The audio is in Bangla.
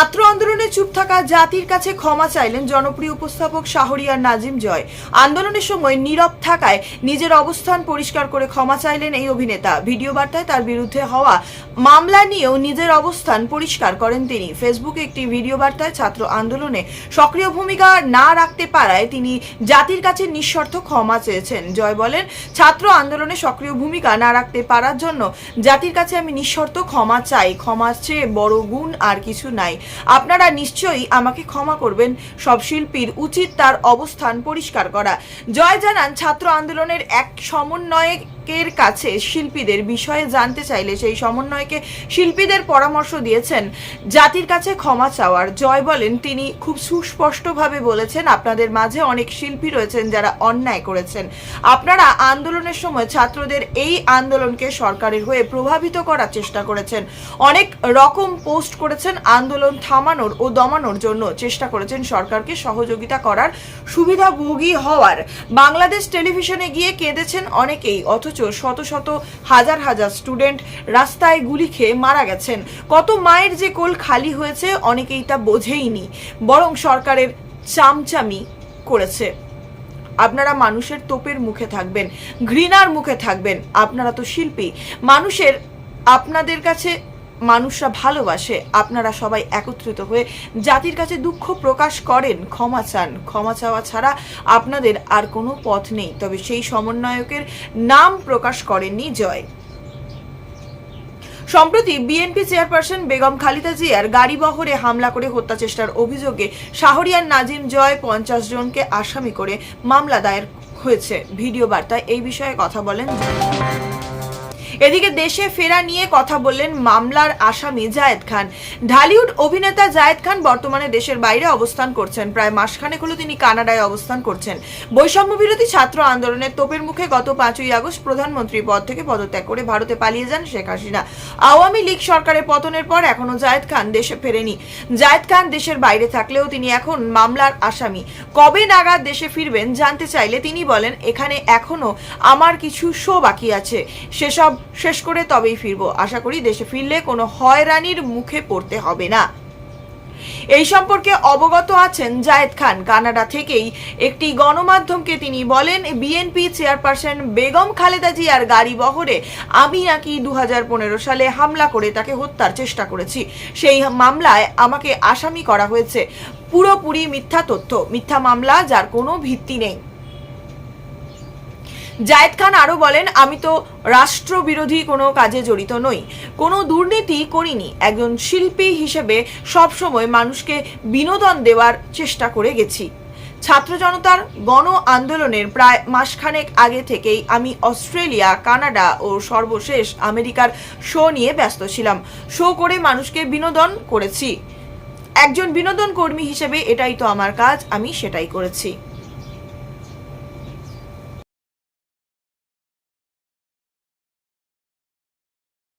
ছাত্র আন্দোলনে চুপ থাকা জাতির কাছে ক্ষমা চাইলেন জনপ্রিয় উপস্থাপক শাহরিয়ার নাজিম জয়। আন্দোলনের সময় নীরব থাকায় নিজের অবস্থান পরিষ্কার করে ক্ষমা চাইলেন এই অভিনেতা। ভিডিও বার্তায় তার বিরুদ্ধে হওয়া মামলা নিয়েও নিজের অবস্থান পরিষ্কার করেন তিনি। ফেসবুকে একটি ভিডিও বার্তায় ছাত্র আন্দোলনে সক্রিয় ভূমিকা না রাখতে পারায় তিনি জাতির কাছে নিঃশর্ত ক্ষমা চেয়েছেন। জয় বলেন, ছাত্র আন্দোলনে সক্রিয় ভূমিকা না রাখতে পারার জন্য জাতির কাছে আমি নিঃশর্ত ক্ষমা চাই। ক্ষমা চেয়ে বড় গুণ আর কিছু নাই। আপনারা নিশ্চয়ই আমাকে ক্ষমা করবেন। সব শিল্পীর উচিত তার অবস্থান পরিষ্কার করা। জয় জানান, ছাত্র আন্দোলনের এক সমন্বয়কের কাছে শিল্পীদের বিষয়ে জানতে চাইলে সেই সমন্বয়কে শিল্পীদের পরামর্শ দিয়েছেন। জাতির কাছে ক্ষমা চাওয়ার জয় বলেন তিনি। খুব সুস্পষ্টভাবে বলেছেন, আপনাদের মাঝে অনেক শিল্পী রয়েছেন যারা অন্যায় করেছেন। আপনারা আন্দোলনের সময় ছাত্রদের এই আন্দোলনকে সরকারের হয়ে প্রভাবিত করার চেষ্টা করেছেন। অনেক রকম পোস্ট করেছেন, আন্দোলন থামানোর ও দমানোর জন্য চেষ্টা করেছেন সরকারকে সহযোগিতা করার সুবিধাভোগী হওয়ার। বাংলাদেশ টেলিভিশনে গিয়ে কেঁদেছেন অনেকেই, অথচ শত শত হাজার হাজার স্টুডেন্ট রাস্তায় গুলি খেয়ে মারা গেছেন। কত মায়ের যে কোল খালি হয়েছে অনেকেই তা বোঝেইনি, বরং সরকারের চামচামি করেছে। আপনারা মানুষের তোপের মুখে থাকবেন, ঘৃণার মুখে থাকবেন। আপনারা তো শিল্পী, মানুষের আপনাদের কাছে মানুষরা ভালোবাসে, আপনারা সবাই একত্রিত হয়ে জাতির কাছে দুঃখ প্রকাশ করেন, ক্ষমা চান। ক্ষমা চাওয়া ছাড়া আপনাদের আর কোনো পথ নেই। তবে সেই সমন্বয়কের নাম প্রকাশ করেননি জয়। সম্প্রতি বিএনপি চেয়ারপারসন বেগম খালিদা জিয়ার গাড়ি বহরে হামলা করে হত্যা চেষ্টার অভিযোগে শাহরিয়ার নাজিম জয় পঞ্চাশ জনকে আসামি করে মামলা দায়ের হয়েছে। ভিডিও বার্তায় এই বিষয়ে কথা বলেন। এদিকে দেশে ফেরা নিয়ে কথা বললেন মামলার আসামি জায়েদ খান। ঢালিউড অভিনেতা জায়েদ খান বর্তমানে দেশের বাইরে অবস্থান করছেন। প্রায় মাসখানেক হলো তিনি কানাডায় অবস্থান করছেন। বৈষম্য বিরোধী ছাত্র আন্দোলনের তোপের মুখে গত পাঁচই আগস্ট প্রধানমন্ত্রী পদ থেকে পদত্যাগ করে ভারতে পালিয়ে যান শেখ হাসিনা। আওয়ামী লীগ সরকারের পতনের পর এখনও জায়েদ খান দেশে ফেরেনি। জায়েদ খান দেশের বাইরে থাকলেও তিনি এখন মামলার আসামি। কবে নাগাদ দেশে ফিরবেন জানতে চাইলে তিনি বলেন, এখানে এখনও আমার কিছু শো বাকি আছে। সেসব শেষ করে তবেই ফিরবো। আশা করি দেশে ফিরলে কোনো হয়রানির মুখে পড়তে হবে না। এই সম্পর্কে অবগত আছেন জায়েদ খান। কানাডা থেকেই একটি গণমাধ্যমকে তিনি বলেন বিএনপি চেয়ারপারসন বেগম খালেদা জিয়ার গাড়ি বহরে আমি নাকি দু হাজার পনেরো সালে হামলা করে তাকে হত্যার চেষ্টা করেছি। সেই মামলায় আমাকে আসামি করা হয়েছে। পুরোপুরি মিথ্যা তথ্য। মিথ্যা মামলা যার কোনো ভিত্তি নেই। জায়েদ খান আরও বলেন, আমি তো রাষ্ট্রবিরোধী কোনো কাজে জড়িত নই। কোনো দুর্নীতি করিনি। একজন শিল্পী হিসেবে সবসময় মানুষকে বিনোদন দেওয়ার চেষ্টা করে গেছি। ছাত্র জনতার গণ আন্দোলনের প্রায় মাসখানেক আগে থেকেই আমি অস্ট্রেলিয়া, কানাডা ও সর্বশেষ আমেরিকার শো নিয়ে ব্যস্ত ছিলাম। শো করে মানুষকে বিনোদন করেছি। একজন বিনোদন কর্মী হিসেবে এটাই তো আমার কাজ, আমি সেটাই করেছি।